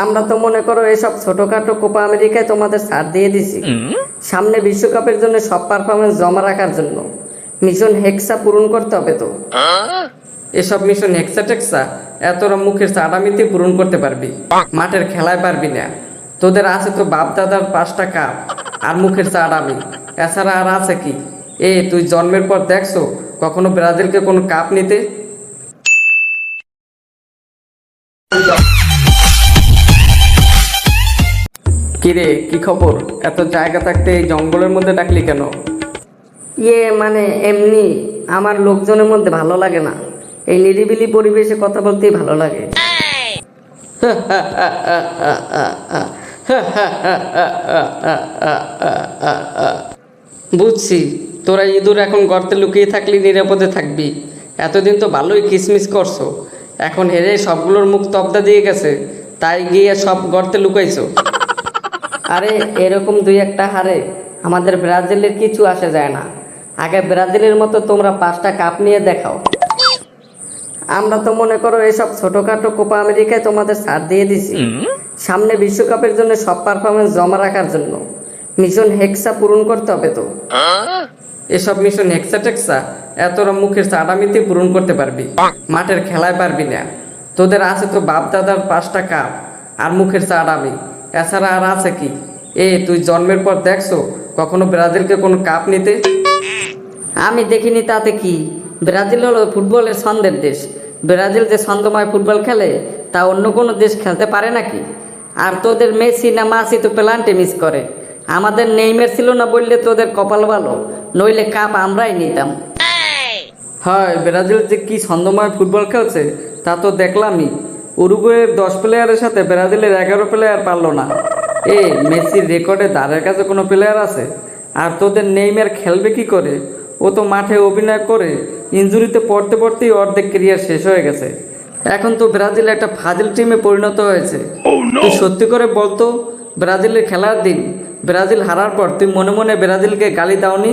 আমরা তো মনে করো এসব ছোটখাটো কোপা আমেরিকায় তোমাদের ছাড় দিয়ে দিছি। সামনে বিশ্বকাপের জন্য সব পারফরমেন্স জমা রাখার জন্য। মিশন হেক্সা পূরণ করতে হবে তো। এসব মিশন হেক্সা টেক্সা এতটা মুখের চাটামিতে পূরণ করতে পারবি। মাঠের খেলায় পারবি না। তোদের আছে তো বাপ দাদার পাঁচটা কাপ আর মুখের চাটামি এছাড়া আর আছে কি? এ তুই জন্মের পর দেখছ কখনো ব্রাজিলকে কোনো কাপ নিতে? কিরে কি খবর? এত জায়গা থাকতে এই জঙ্গলের মধ্যে ডাকলি কেন? ইয়ে মানে এমনি আমার লোকজনের মধ্যে ভালো লাগে না। এই নিরিবিলি পরিবেশে কথা বলতেই ভালো লাগে। বুঝছি তোরা ইঁদুর এখন গর্তে লুকিয়ে থাকলে নিরাপদে থাকবি। এতদিন তো ভালোই কিসমিস করছ। এখন হেরে সবগুলোর মুখ তবদা দিয়ে গেছে তাই গিয়ে সব গর্তে লুকাইছো। আরে এরকম দুই একটা হারে আমাদের ব্রাজিলের কিছু আসে যায় না। আগে ব্রাজিলের মতো তোমরা পাঁচটা কাপ নিয়ে দেখাও। আমরা তো মনে করো এসব ছোটখাটো কোপা আমেরিকায় তোমাদের ছাড় দিয়ে দিছি। সামনে বিশ্বকাপের জন্য সব পারফরমেন্স জমা রাখার জন্য। মিশন হেক্সা পূরণ করতে হবে তো। এসব মিশন হেক্সা টেক্সা? এতটা মুখের চাটামিতে পূরণ করতে পারবি। মাঠের খেলায় পারবি না। তোদের আছে তো বাপ দাদার পাঁচটা কাপ আর মুখের চাটামি এছাড়া আর আছে কি? এ তুই জন্মের পর দেখছ? কখনো ব্রাজিলকে কোনো কাপ নিতে? আমি দেখিনি তাতে কি? ব্রাজিল হলো ফুটবলের ছন্দের দেশ। ব্রাজিল যে ছন্দময় ফুটবল খেলে তা অন্য কোনো দেশ খেলতে পারে নাকি? আর তোদের মেসি না মাসি তো পেলান্টি মিস করে। আমাদের নেইমের ছিল না বললে তোদের কপাল ভালো নইলে কাপ আমরাই নিতাম। হয় ব্রাজিল যে কি ছন্দময় ফুটবল খেলছে তা তো দেখলামই। উরুগুয়ের দশ প্লেয়ারের সাথে ব্রাজিলের এগারো প্লেয়ার পারল না। এ মেসির রেকর্ডে দাঁড়ের কাছে কোনো প্লেয়ার আছে? আর তোদের নেইমার খেলবে কি করে? ও তো মাঠে অভিনয় করে ইঞ্জুরিতে পড়তে পড়তেই অর্ধেক ক্যারিয়ার শেষ হয়ে গেছে। এখন তো ব্রাজিল একটা ফাজিল টিমে পরিণত হয়েছে। তুই সত্যি করে বলতো ব্রাজিলের খেলার দিন ব্রাজিল হারার পর তুই মনে মনে ব্রাজিলকে গালি দাওনি?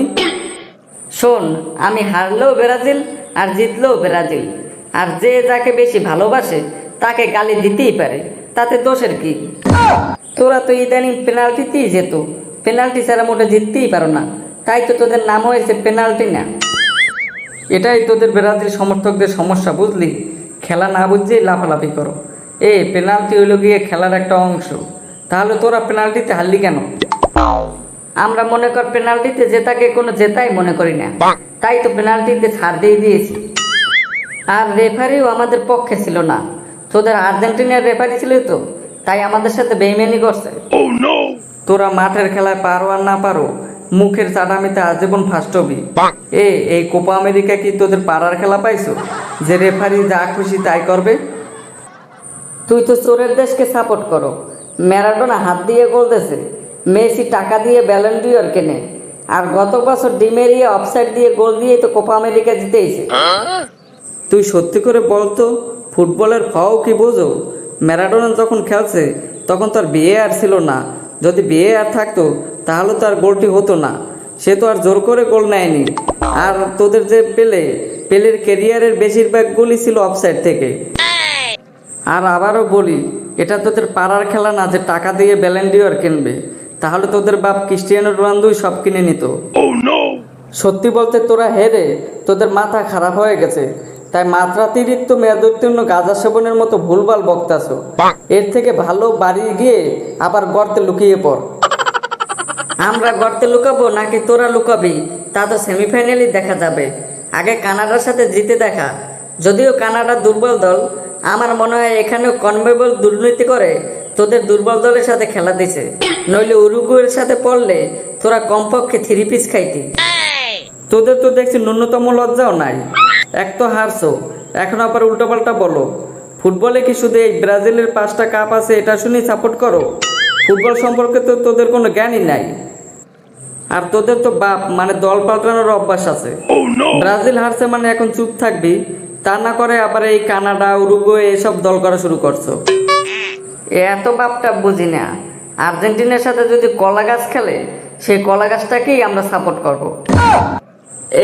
শোন আমি হারলেও ব্রাজিল আর জিতলেও ব্রাজিল। আর যে যাকে বেশি ভালোবাসে তাকে গালি দিতেই পারে। তাতে দোষের কি? তোরা তো ইদানিং পেনাল্টিতেই যেত। পেনাল্টি ছাড়া মোটে জিততেই পারো না। তাই তো তোদের নাম হয়েছে পেনাল্টি না। এটাই তোদের ব্রাজিল সমর্থকদের সমস্যা, বুঝলি? খেলা না বুঝতেই লাফালাফি করো। এ, পেনাল্টি হইল গিয়ে খেলার একটা অংশ। তাহলে তোরা পেনাল্টিতে হারলি কেন? আমরা মনে কর পেনাল্টিতে জেতাকে কোনো জেতাই মনে করি না। তাই তো পেনাল্টিতে ছাড় দিয়ে দিয়েছি। আর রেফারিও আমাদের পক্ষে ছিল না। তোদের আর্জেন্টিনার রেফারি ছিল তো তাই আমাদের সাথে বেইমানি করছে। তোরা মাঠের খেলায় পারো আর না পারো মুখের চাটামিতে আজীবন ফার্স্ট হবি। এ এই কোপা আমেরিকা কি তোদের পাড়ার খেলা পাইছো যে রেফারি যা খুশি তাই করবে? তুই তো চোরের দেশকে সাপোর্ট করো। ম্যারাডোনা হাত দিয়ে গোল দেছে মেসি টাকা দিয়ে ব্যালেন্ডিয়র কেনে আর গত বছর ডিমেরিয়া অফসাইড দিয়ে গোল দিয়ে তো কোপা আমেরিকা জিতেইছে। তুই সত্যি করে বলতো ফুটবলের ফাও কি বোঝো? ম্যারাডোনা যখন খেলছে তখন তার বিয়ে আর ছিল না। যদি বিয়ে আর থাকতো তাহলে তো আর গোলটি হতো না। সে তো আর জোর করে গোল নেয়নি। আর তোদের যে পেলে পেলের কেরিয়ারের বেশিরভাগ গোলই ছিল অফসাইড থেকে। আর আবারও বলি এটা তোদের পাড়ার খেলা না যে টাকা দিয়ে ব্যালেন্ডিওর কিনবে। তাহলে তোদের বাপ ক্রিস্টিয়ানো রোনালদোই সব কিনে নিত। সত্যি বলতে তোরা হেরে তোদের মাথা খারাপ হয়ে গেছে। তাই মাত্রাতিরিক্ত মেয়াদোত্তীর্ণ গাঁজা সেবনের মতো ভুলভাল বক্তাছো এর থেকে ভালো বাড়ি গিয়ে আবার গর্তে লুকিয়ে পড়। আমরা গর্তে লুকাবো নাকি তোরা লুকাবি? তা তো সেমিফাইনালই দেখা যাবে। আগে কানাডার সাথে জিতে দেখা। যদিও কানাডা দুর্বল দল আমার মনে হয় এখানেও কনভেবল দুর্নীতি করে। তোদের দুর্বল দলের সাথে খেলা দিছে। নইলে উরুগুয়ের সাথে পড়লে তোরা কমপক্ষে থ্রি পিস খাইতি। তোদের তো দেখছি ন্যূনতম লজ্জাও নাই। এক তো হারছো। এখন আবার উল্টোপাল্টা বলো। ফুটবলে কি শুধু এই ব্রাজিলের পাঁচটা কাপ আছে এটা শুনেই সাপোর্ট করো? ফুটবল সম্পর্কে তো তোদের কোনো জ্ঞানই নাই। আর তোদের তো বাপ মানে দল পাল্টানোর অভ্যাস আছে। ব্রাজিল হারছে মানে এখন চুপ থাকবি। তা না করে আবার এই কানাডা উরুগুয়ে এসব দল করা শুরু করছ। এত বাপটা বুঝি না। আর্জেন্টিনার সাথে যদি কলা গাছ খেলে সেই কলা গাছটাকেই আমরা সাপোর্ট করব।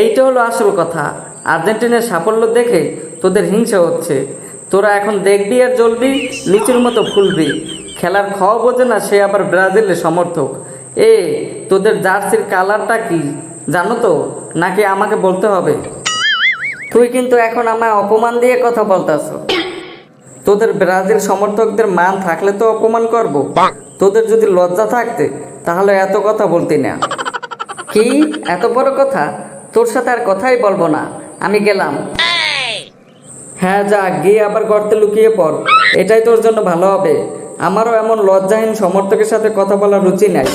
এইটা হলো আসল কথা। আর্জেন্টিনার সাফল্য দেখে তোদের হিংসা হচ্ছে। তোরা এখন দেখবি আর জ্বলবি, লিচুর মতো ফুলবি। খেলার খ বোঝে না সে আবার ব্রাজিলের সমর্থক। এ, তোদের জার্সির কালারটা কি, জানো তো? নাকি আমাকে বলতে হবে? তুই কিন্তু এখন আমায় অপমান দিয়ে কথা বলতেছ। তোদের ব্রাজিল সমর্থকদের মান থাকলে তো অপমান করব। তোদের যদি লজ্জা থাকতে, তাহলে এত কথা বলতি না। কি? এত বড় কথা? তোর সাথে আর কথাই বলব না। আমি গেলাম। হ্যাঁ যা, গিয়ে আবার গর্তে লুকিয়ে পড়। এটাই তোর জন্য ভালো হবে। আমারও এমন লজ্জাহীন সমর্থকের সাথে কথা বলার রুচি নাই।